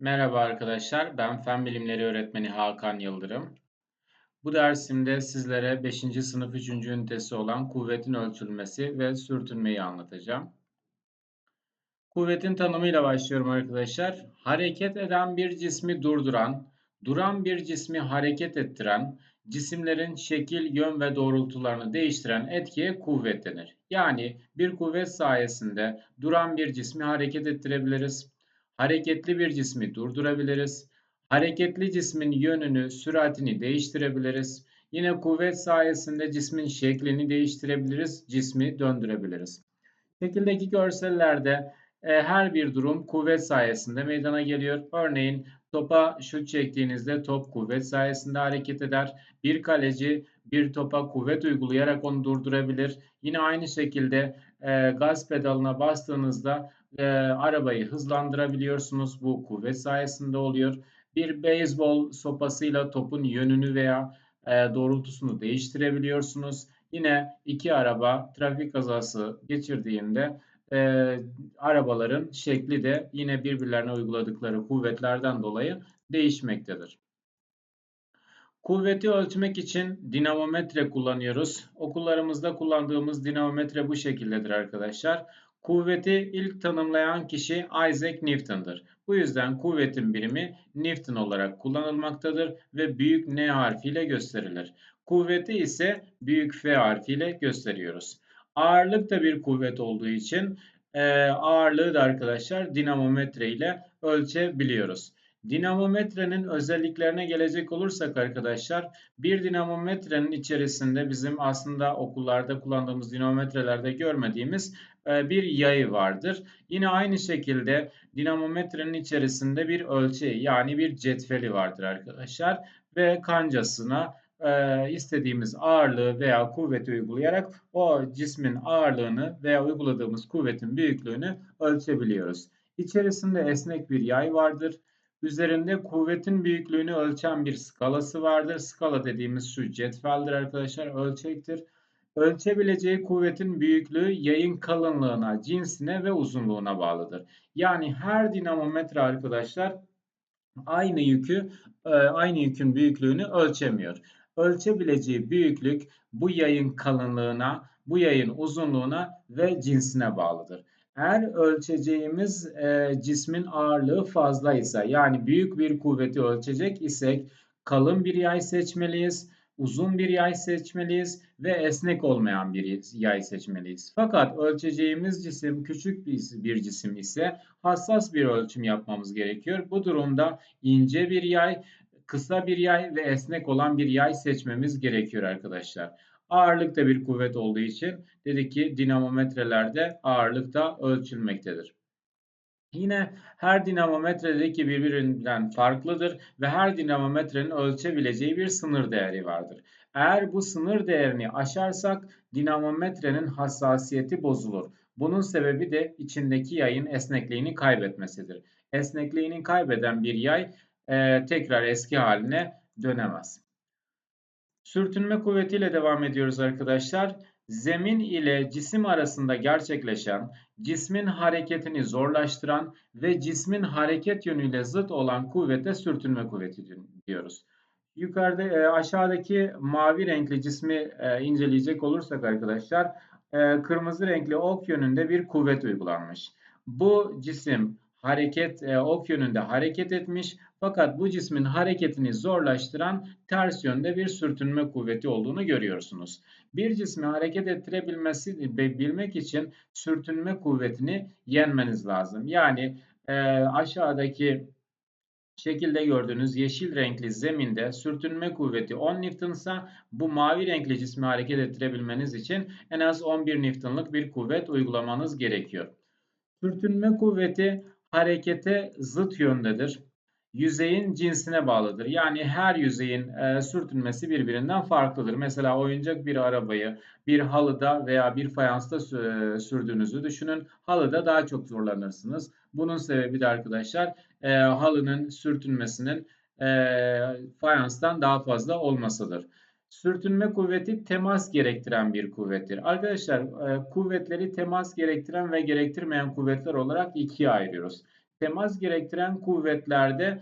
Merhaba arkadaşlar, ben Fen Bilimleri Öğretmeni Hakan Yıldırım. Bu dersimde sizlere 5. sınıf 3. ünitesi olan kuvvetin ölçülmesi ve sürtünmeyi anlatacağım. Kuvvetin tanımıyla başlıyorum arkadaşlar. Hareket eden bir cismi durduran, duran bir cismi hareket ettiren, cisimlerin şekil, yön ve doğrultularını değiştiren etkiye kuvvet denir. Yani bir kuvvet sayesinde duran bir cismi hareket ettirebiliriz Hareketli bir cismi durdurabiliriz. Hareketli cismin yönünü, süratini değiştirebiliriz. Yine kuvvet sayesinde cismin şeklini değiştirebiliriz, cismi döndürebiliriz. Şekildeki görsellerde e, her bir durum kuvvet sayesinde meydana geliyor. Örneğin topa şut çektiğinizde top kuvvet sayesinde hareket eder. Bir kaleci bir topa kuvvet uygulayarak onu durdurabilir. Yine aynı şekilde e, gaz pedalına bastığınızda e, arabayı hızlandırabiliyorsunuz. Bu kuvvet sayesinde oluyor. Bir beyzbol sopasıyla topun yönünü veya e, doğrultusunu değiştirebiliyorsunuz. Yine iki araba trafik kazası geçirdiğinde e, arabaların şekli de yine birbirlerine uyguladıkları kuvvetlerden dolayı değişmektedir. Kuvveti ölçmek için dinamometre kullanıyoruz. Okullarımızda kullandığımız dinamometre bu şekildedir arkadaşlar. Kuvveti ilk tanımlayan kişi Isaac Newton'dır. Bu yüzden kuvvetin birimi Newton olarak kullanılmaktadır ve büyük N harfiyle gösterilir. Kuvveti ise büyük F harfiyle gösteriyoruz. Ağırlık da bir kuvvet olduğu için ağırlığı da arkadaşlar dinamometre ile ölçebiliyoruz. Dinamometrenin özelliklerine gelecek olursak arkadaşlar bir dinamometrenin içerisinde bizim aslında okullarda kullandığımız dinamometrelerde görmediğimiz e, bir yayı vardır. Yine aynı şekilde dinamometrenin içerisinde bir ölçeği yani bir cetveli vardır arkadaşlar ve kancasına e, istediğimiz ağırlığı veya kuvveti uygulayarak o cismin ağırlığını veya uyguladığımız kuvvetin büyüklüğünü ölçebiliyoruz. İçerisinde esnek bir yay vardır. Üzerinde kuvvetin büyüklüğünü ölçen bir skalası vardır. Skala dediğimiz şu cetveldir arkadaşlar, ölçektir. Ölçebileceği kuvvetin büyüklüğü yayın kalınlığına, cinsine ve uzunluğuna bağlıdır. Yani her dinamometre arkadaşlar aynı yükü, e, aynı yükün büyüklüğünü ölçemiyor. Ölçebileceği büyüklük bu yayın kalınlığına, bu yayın uzunluğuna ve cinsine bağlıdır. Eğer ölçeceğimiz e, cismin ağırlığı fazlaysa yani büyük bir kuvveti ölçecek isek kalın bir yay seçmeliyiz, uzun bir yay seçmeliyiz ve esnek olmayan bir yay seçmeliyiz. Fakat ölçeceğimiz cisim küçük bir cisim ise hassas bir ölçüm yapmamız gerekiyor. Bu durumda ince bir yay, kısa bir yay ve esnek olan bir yay seçmemiz gerekiyor arkadaşlar. Ağırlık da bir kuvvet olduğu için dedik ki dinamometrelerde ağırlık da ölçülmektedir. Yine her dinamometredeki birbirinden farklıdır ve her dinamometrenin ölçebileceği bir sınır değeri vardır. Eğer bu sınır değerini aşarsak dinamometrenin hassasiyeti bozulur. Bunun sebebi de içindeki yayın esnekliğini kaybetmesidir. Esnekliğini kaybeden bir yay e, tekrar eski haline dönemez. Sürtünme kuvvetiyle devam ediyoruz arkadaşlar. Zemin ile cisim arasında gerçekleşen, cismin hareketini zorlaştıran ve cismin hareket yönüyle zıt olan kuvvete sürtünme kuvveti diyoruz. Yukarıda e, aşağıdaki mavi renkli cismi e, inceleyecek olursak arkadaşlar, e, kırmızı renkli ok yönünde bir kuvvet uygulanmış. Bu cisim hareket ok yönünde hareket etmiş fakat bu cismin hareketini zorlaştıran ters yönde bir sürtünme kuvveti olduğunu görüyorsunuz. Bir cismi hareket ettirebilmesi bilmek için sürtünme kuvvetini yenmeniz lazım. Yani e, aşağıdaki şekilde gördüğünüz yeşil renkli zeminde sürtünme kuvveti 10 Newton'sa bu mavi renkli cismi hareket ettirebilmeniz için en az 11 Newton'lık bir kuvvet uygulamanız gerekiyor. Sürtünme kuvveti harekete zıt yöndedir. Yüzeyin cinsine bağlıdır. Yani her yüzeyin e, sürtünmesi birbirinden farklıdır. Mesela oyuncak bir arabayı bir halıda veya bir fayansta e, sürdüğünüzü düşünün. Halıda daha çok zorlanırsınız. Bunun sebebi de arkadaşlar e, halının sürtünmesinin e, fayanstan daha fazla olmasıdır. Sürtünme kuvveti temas gerektiren bir kuvvettir. Arkadaşlar e, kuvvetleri temas gerektiren ve gerektirmeyen kuvvetler olarak ikiye ayırıyoruz. Temas gerektiren kuvvetlerde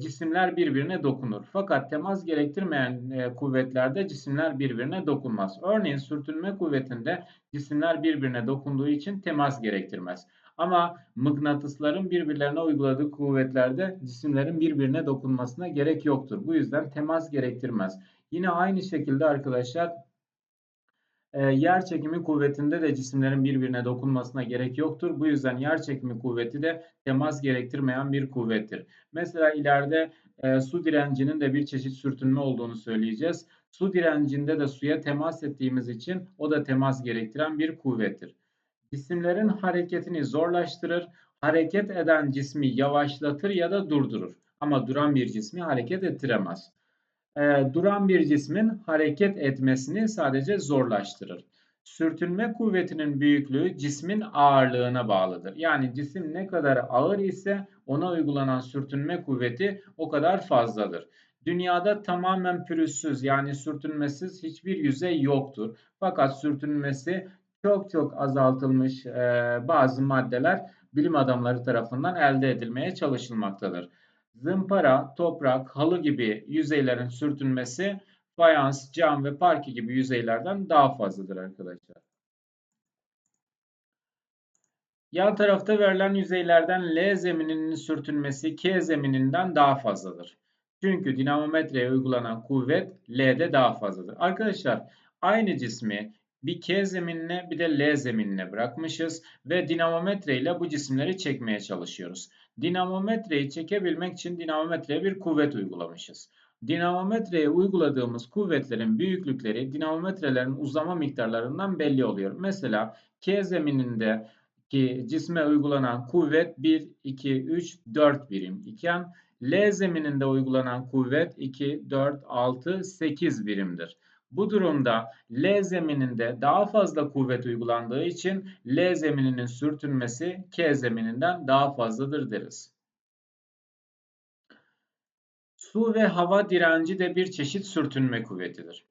cisimler birbirine dokunur. Fakat temas gerektirmeyen kuvvetlerde cisimler birbirine dokunmaz. Örneğin sürtünme kuvvetinde cisimler birbirine dokunduğu için temas gerektirmez. Ama mıknatısların birbirlerine uyguladığı kuvvetlerde cisimlerin birbirine dokunmasına gerek yoktur. Bu yüzden temas gerektirmez. Yine aynı şekilde arkadaşlar e, yer çekimi kuvvetinde de cisimlerin birbirine dokunmasına gerek yoktur. Bu yüzden yer çekimi kuvveti de temas gerektirmeyen bir kuvvettir. Mesela ileride e, su direncinin de bir çeşit sürtünme olduğunu söyleyeceğiz. Su direncinde de suya temas ettiğimiz için o da temas gerektiren bir kuvvettir. Cisimlerin hareketini zorlaştırır, hareket eden cismi yavaşlatır ya da durdurur. Ama duran bir cismi hareket ettiremez e, duran bir cismin hareket etmesini sadece zorlaştırır. Sürtünme kuvvetinin büyüklüğü cismin ağırlığına bağlıdır. Yani cisim ne kadar ağır ise ona uygulanan sürtünme kuvveti o kadar fazladır. Dünyada tamamen pürüzsüz yani sürtünmesiz hiçbir yüzey yoktur. Fakat sürtünmesi çok çok azaltılmış e, bazı maddeler bilim adamları tarafından elde edilmeye çalışılmaktadır. Zımpara, toprak, halı gibi yüzeylerin sürtünmesi fayans, cam ve parke gibi yüzeylerden daha fazladır arkadaşlar. Yan tarafta verilen yüzeylerden L zemininin sürtünmesi K zemininden daha fazladır. Çünkü dinamometreye uygulanan kuvvet L'de daha fazladır. Arkadaşlar aynı cismi bir K zeminine bir de L zeminine bırakmışız ve dinamometre ile bu cisimleri çekmeye çalışıyoruz. Dinamometreyi çekebilmek için dinamometreye bir kuvvet uygulamışız. Dinamometreye uyguladığımız kuvvetlerin büyüklükleri dinamometrelerin uzama miktarlarından belli oluyor. Mesela K zemininde ki cisme uygulanan kuvvet 1, 2, 3, 4 birim iken L zemininde uygulanan kuvvet 2, 4, 6, 8 birimdir. Bu durumda L zemininde daha fazla kuvvet uygulandığı için L zemininin sürtünmesi K zemininden daha fazladır deriz. Su ve hava direnci de bir çeşit sürtünme kuvvetidir.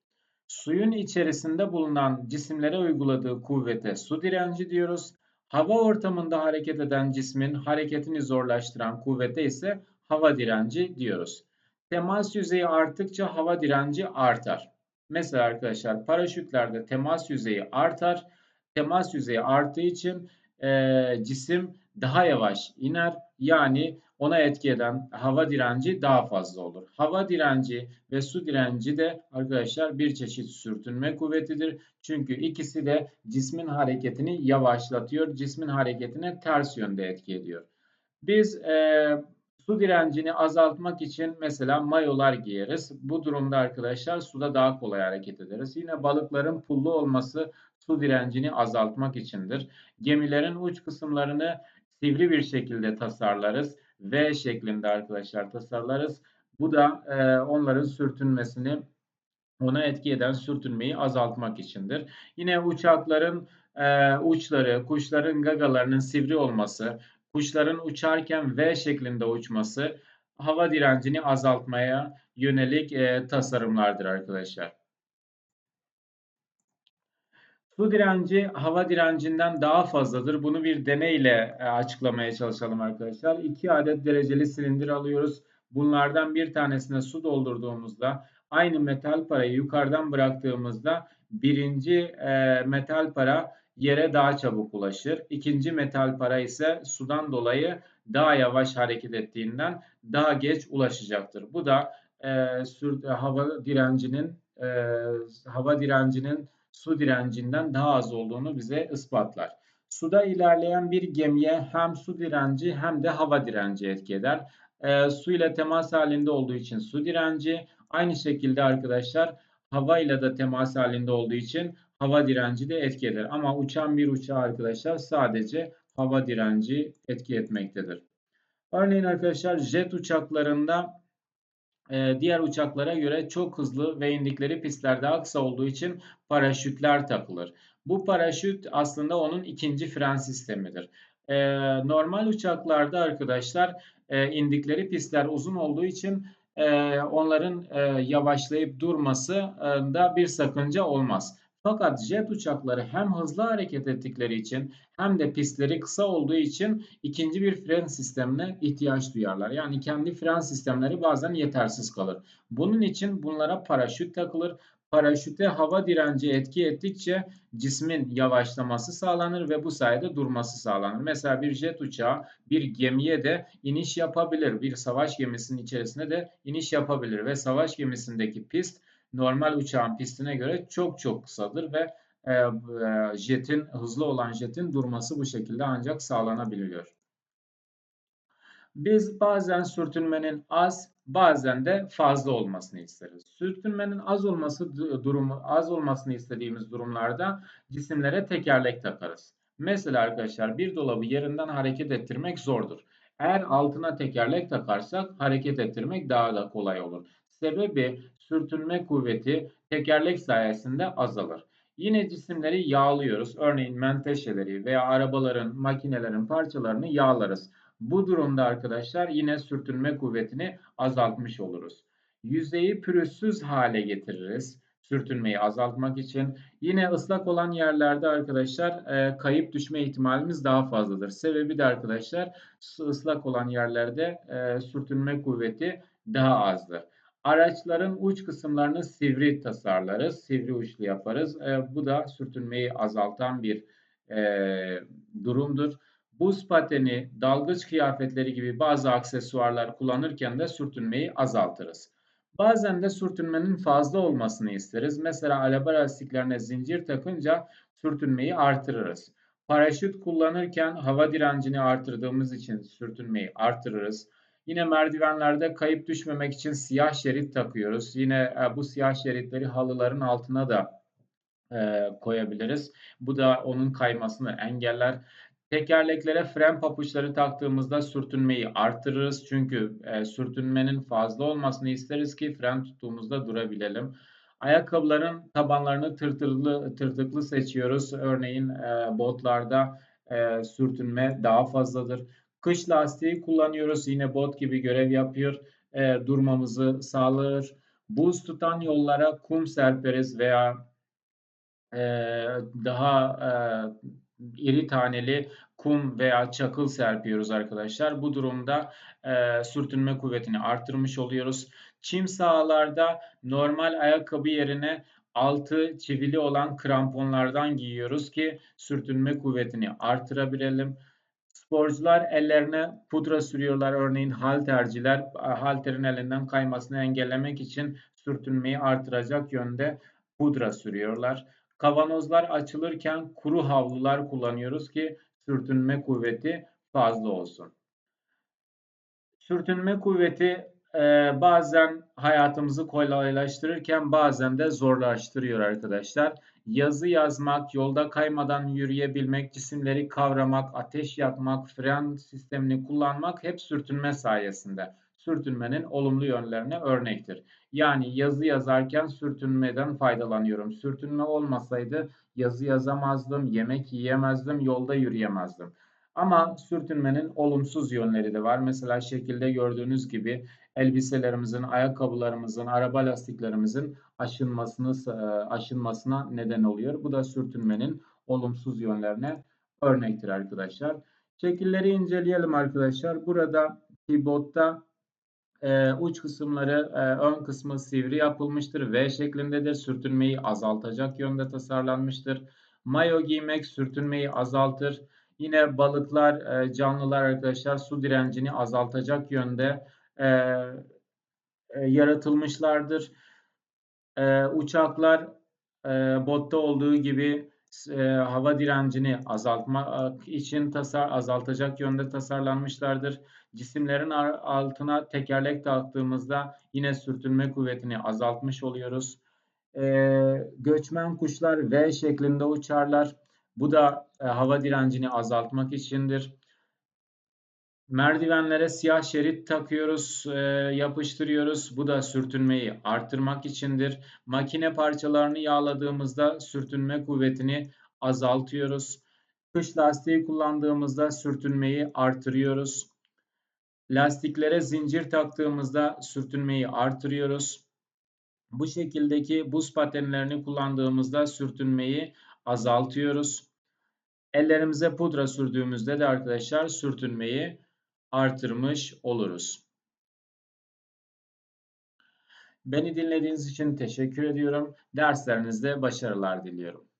Suyun içerisinde bulunan cisimlere uyguladığı kuvvete su direnci diyoruz. Hava ortamında hareket eden cismin hareketini zorlaştıran kuvvete ise hava direnci diyoruz. Temas yüzeyi arttıkça hava direnci artar. Mesela arkadaşlar paraşütlerde temas yüzeyi artar. Temas yüzeyi arttığı için e, cisim daha yavaş iner. Yani ona etki eden hava direnci daha fazla olur. Hava direnci ve su direnci de arkadaşlar bir çeşit sürtünme kuvvetidir. Çünkü ikisi de cismin hareketini yavaşlatıyor. Cismin hareketine ters yönde etki ediyor. Biz e, Su direncini azaltmak için mesela mayolar giyeriz. Bu durumda arkadaşlar suda daha kolay hareket ederiz. Yine balıkların pullu olması su direncini azaltmak içindir. Gemilerin uç kısımlarını sivri bir şekilde tasarlarız. V şeklinde arkadaşlar tasarlarız. Bu da e, onların sürtünmesini ona etki eden sürtünmeyi azaltmak içindir. Yine uçakların e, uçları, kuşların gagalarının sivri olması, kuşların uçarken V şeklinde uçması hava direncini azaltmaya yönelik e, tasarımlardır arkadaşlar. Su direnci hava direncinden daha fazladır. Bunu bir deneyle e, açıklamaya çalışalım arkadaşlar. 2 adet dereceli silindir alıyoruz. Bunlardan bir tanesine su doldurduğumuzda aynı metal parayı yukarıdan bıraktığımızda birinci e, metal para yere daha çabuk ulaşır. İkinci metal para ise sudan dolayı daha yavaş hareket ettiğinden daha geç ulaşacaktır. Bu da e, sür, hava direncinin e, hava direncinin su direncinden daha az olduğunu bize ispatlar. Suda ilerleyen bir gemiye hem su direnci hem de hava direnci etki eder. E, su ile temas halinde olduğu için su direnci, aynı şekilde arkadaşlar hava ile de temas halinde olduğu için hava direnci de etki eder. Ama uçan bir uçağı arkadaşlar sadece hava direnci etki etmektedir. Örneğin arkadaşlar jet uçaklarında e, diğer uçaklara göre çok hızlı ve indikleri pistlerde daha kısa olduğu için paraşütler takılır. Bu paraşüt aslında onun ikinci fren sistemidir. E, normal uçaklarda arkadaşlar e, indikleri pistler uzun olduğu için onların yavaşlayıp durması da bir sakınca olmaz. Fakat jet uçakları hem hızlı hareket ettikleri için hem de pistleri kısa olduğu için ikinci bir fren sistemine ihtiyaç duyarlar. Yani kendi fren sistemleri bazen yetersiz kalır. Bunun için bunlara paraşüt takılır. Paraşüte hava direnci etki ettikçe cismin yavaşlaması sağlanır ve bu sayede durması sağlanır. Mesela bir jet uçağı bir gemiye de iniş yapabilir. Bir savaş gemisinin içerisine de iniş yapabilir ve savaş gemisindeki pist normal uçağın pistine göre çok çok kısadır ve e, e, jetin hızlı olan jetin durması bu şekilde ancak sağlanabiliyor. Biz bazen sürtünmenin az, bazen de fazla olmasını isteriz. Sürtünmenin az olması durumu az olmasını istediğimiz durumlarda cisimlere tekerlek takarız. Mesela arkadaşlar bir dolabı yerinden hareket ettirmek zordur. Eğer altına tekerlek takarsak hareket ettirmek daha da kolay olur. Sebebi sürtünme kuvveti tekerlek sayesinde azalır. Yine cisimleri yağlıyoruz. Örneğin menteşeleri veya arabaların, makinelerin parçalarını yağlarız. Bu durumda arkadaşlar yine sürtünme kuvvetini azaltmış oluruz. Yüzeyi pürüzsüz hale getiririz sürtünmeyi azaltmak için. Yine ıslak olan yerlerde arkadaşlar e, kayıp düşme ihtimalimiz daha fazladır. Sebebi de arkadaşlar ıslak olan yerlerde e, sürtünme kuvveti daha azdır. Araçların uç kısımlarını sivri tasarlarız, sivri uçlu yaparız. E, bu da sürtünmeyi azaltan bir e, durumdur. Buz pateni, dalgıç kıyafetleri gibi bazı aksesuarlar kullanırken de sürtünmeyi azaltırız. Bazen de sürtünmenin fazla olmasını isteriz. Mesela araba lastiklerine zincir takınca sürtünmeyi artırırız. Paraşüt kullanırken hava direncini artırdığımız için sürtünmeyi artırırız. Yine merdivenlerde kayıp düşmemek için siyah şerit takıyoruz. Yine e, bu siyah şeritleri halıların altına da e, koyabiliriz. Bu da onun kaymasını engeller. Tekerleklere fren papuçları taktığımızda sürtünmeyi artırırız. Çünkü e, sürtünmenin fazla olmasını isteriz ki fren tuttuğumuzda durabilelim. Ayakkabıların tabanlarını tırtırlı, tırtıklı seçiyoruz. Örneğin e, botlarda e, sürtünme daha fazladır. Kış lastiği kullanıyoruz. Yine bot gibi görev yapıyor. E, durmamızı sağlar. Buz tutan yollara kum serperiz veya e, daha e, iri taneli kum veya çakıl serpiyoruz arkadaşlar. Bu durumda e, sürtünme kuvvetini arttırmış oluyoruz. Çim sahalarda normal ayakkabı yerine altı çivili olan kramponlardan giyiyoruz ki sürtünme kuvvetini artırabilelim. Sporcular ellerine pudra sürüyorlar. Örneğin halterciler halterin elinden kaymasını engellemek için sürtünmeyi artıracak yönde pudra sürüyorlar. Kavanozlar açılırken kuru havlular kullanıyoruz ki sürtünme kuvveti fazla olsun. Sürtünme kuvveti e, bazen hayatımızı kolaylaştırırken bazen de zorlaştırıyor arkadaşlar. Yazı yazmak, yolda kaymadan yürüyebilmek, cisimleri kavramak, ateş yakmak, fren sistemini kullanmak hep sürtünme sayesinde. Sürtünmenin olumlu yönlerine örnektir. Yani yazı yazarken sürtünmeden faydalanıyorum. Sürtünme olmasaydı yazı yazamazdım, yemek yiyemezdim, yolda yürüyemezdim. Ama sürtünmenin olumsuz yönleri de var. Mesela şekilde gördüğünüz gibi elbiselerimizin, ayakkabılarımızın, araba lastiklerimizin aşınmasını e, aşınmasına neden oluyor. Bu da sürtünmenin olumsuz yönlerine örnektir arkadaşlar. Şekilleri inceleyelim arkadaşlar. Burada pivotta e, uç kısımları e, ön kısmı sivri yapılmıştır. V şeklindedir. Sürtünmeyi azaltacak yönde tasarlanmıştır. Mayo giymek sürtünmeyi azaltır. Yine balıklar, e, canlılar arkadaşlar su direncini azaltacak yönde e, e, yaratılmışlardır. E, uçaklar e, botta olduğu gibi e, hava direncini azaltmak için tasar azaltacak yönde tasarlanmışlardır. Cisimlerin altına tekerlek taktığımızda yine sürtünme kuvvetini azaltmış oluyoruz. E, göçmen kuşlar V şeklinde uçarlar. Bu da e, hava direncini azaltmak içindir. Merdivenlere siyah şerit takıyoruz, e, yapıştırıyoruz. Bu da sürtünmeyi arttırmak içindir. Makine parçalarını yağladığımızda sürtünme kuvvetini azaltıyoruz. Kış lastiği kullandığımızda sürtünmeyi artırıyoruz. Lastiklere zincir taktığımızda sürtünmeyi artırıyoruz. Bu şekildeki buz patenlerini kullandığımızda sürtünmeyi azaltıyoruz. Ellerimize pudra sürdüğümüzde de arkadaşlar sürtünmeyi artırmış oluruz. Beni dinlediğiniz için teşekkür ediyorum. Derslerinizde başarılar diliyorum.